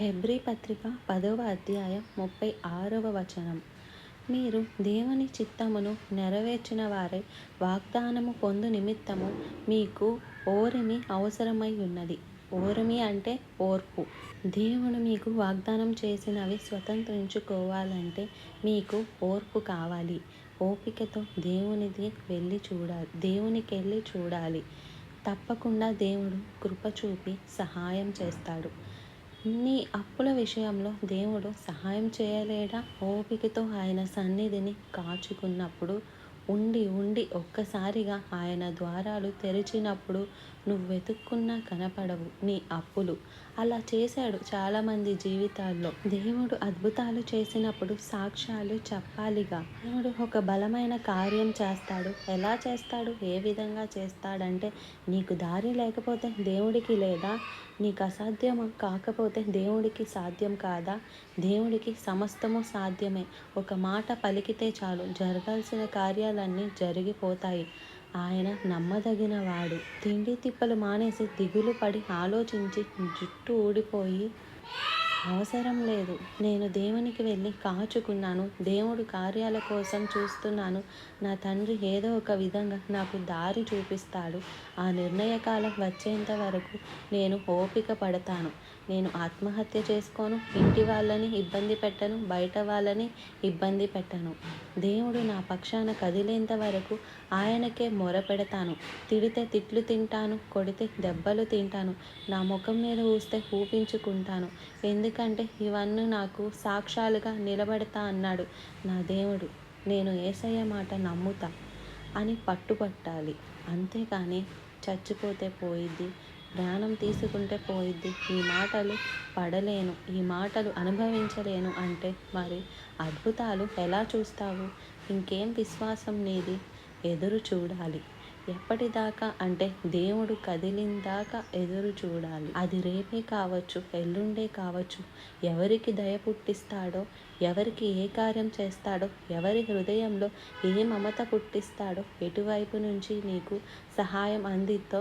Hebrew పత్రిక పదవ అధ్యాయం ముప్పై ఆరవ వచనం. మీరు దేవుని చిత్తమును నెరవేర్చిన వారై వాగ్దానము పొందు నిమిత్తము మీకు ఓరిమి అవసరమై ఉన్నది. ఓరిమి అంటే ఓర్పు. దేవుడు మీకు వాగ్దానం చేసినవి స్వతంత్రించుకోవాలంటే మీకు ఓర్పు కావాలి. ఓపికతో దేవునిది వెళ్ళి చూడాలి దేవునికి వెళ్ళి చూడాలి. తప్పకుండా దేవుడు కృప చూపి సహాయం చేస్తాడు. నీ అప్పుల విషయంలో దేవుడు సహాయం చేయలేడా? ఓపికతో ఆయన సన్నిధిని కాచుకున్నప్పుడు ఉండి ఉండి ఒక్కసారిగా ఆయన ద్వారాలు తెరిచినప్పుడు నువ్వు వెతుక్కున్నా కనపడవు నీ అప్పులు. అలా చేశాడు చాలామంది జీవితాల్లో. దేవుడు అద్భుతాలు చేసినప్పుడు సాక్ష్యాలు చెప్పాలిగా. దేవుడు ఒక బలమైన కార్యం చేస్తాడు. ఎలా చేస్తాడు? ఏ విధంగా చేస్తాడంటే నీకు దారి లేకపోతే దేవుడికి లేదా? నీకు అసాధ్యం కాకపోతే దేవుడికి సాధ్యం కాదా? దేవుడికి సమస్తము సాధ్యమే. ఒక మాట పలికితే చాలు. జరగాల్సిన కార్యాలన్నీ జరిగిపోతాయి. ఆయన నమ్మదగిన వాడు తిండి తిప్పలు మానేసి దిగులు పడి ఆలోచించి జుట్టు ఊడిపోయి అవసరం లేదు. నేను దేవునికి వెళ్ళి కాచుకున్నాను. దేవుడు కార్యాల కోసం చూస్తున్నాను. నా తండ్రి ఏదో ఒక విధంగా నాకు దారి చూపిస్తాడు. ఆ నిర్ణయకాలం వచ్చేంత వరకు నేను ఓపిక పడతాను. నేను ఆత్మహత్య చేసుకోను. ఇంటి వాళ్ళని ఇబ్బంది పెట్టను. బయట వాళ్ళని ఇబ్బంది పెట్టను. దేవుడు నా పక్షాన కదిలేంత వరకు ఆయనకే మొరపెడతాను. తిడితే తిట్లు తింటాను. కొడితే దెబ్బలు తింటాను. నా ముఖం మీద ఊస్తే ఊపించుకుంటాను. ఎందుకు ఎందుకంటే ఇవన్నీ నాకు సాక్ష్యాలుగా నిలబెడతా అన్నాడు. నా దేవుడు నేను ఏసయ్య మాట నమ్ముతా అని పట్టుపట్టాలి. అంతేకాని చచ్చిపోతే పోయిద్ది ప్రాణం తీసుకుంటే పోయిద్ది. ఈ మాటలు పడలేను ఈ మాటలు అనుభవించలేను అంటే మరి అద్భుతాలు ఎలా చూస్తావు? ఇంకేం విశ్వాసం నీది? ఎదురు చూడాలి. ఎప్పటిదాకా అంటే దేవుడు కదిలిందాకా ఎదురు చూడాలి. అది రేపే కావచ్చు ఎల్లుండే కావచ్చు. ఎవరికి దయ పుట్టిస్తాడో ఎవరికి ఏ కార్యం చేస్తాడో ఎవరి హృదయంలో ఏ మమత పుట్టిస్తాడో ఎటువైపు నుంచి నీకు సహాయం అందిద్దో